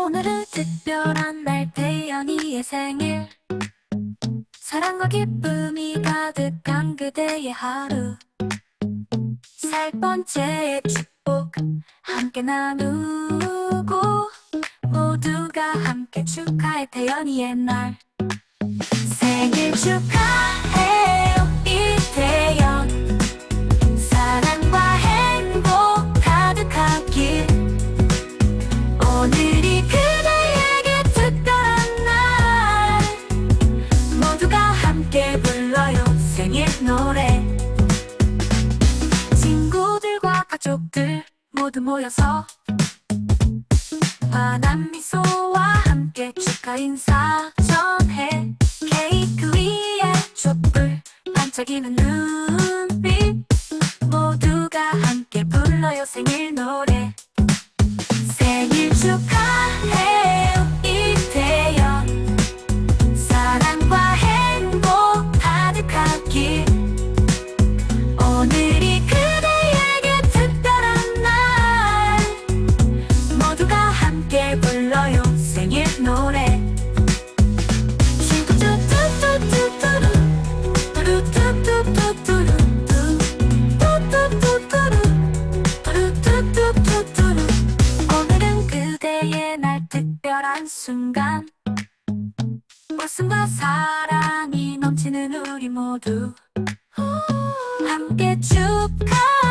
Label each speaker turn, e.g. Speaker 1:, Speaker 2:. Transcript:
Speaker 1: 오늘은 특별한 날 태연이의 생일. 사랑과 기쁨이 가득한 그대의 하루. 살 번째의 축복 함께 나누고 모두가 함께 축하해 태연이의 날 모두 모여서 환한 미소와 함께 축하 인사 전해. 케이크 위에 촛불 반짝이는 눈빛. 모두가 함께 불러요 생일 노래 그대의 날 특별한 순간. 웃음과 사랑이 넘치는 우리 모두. 함께 축하해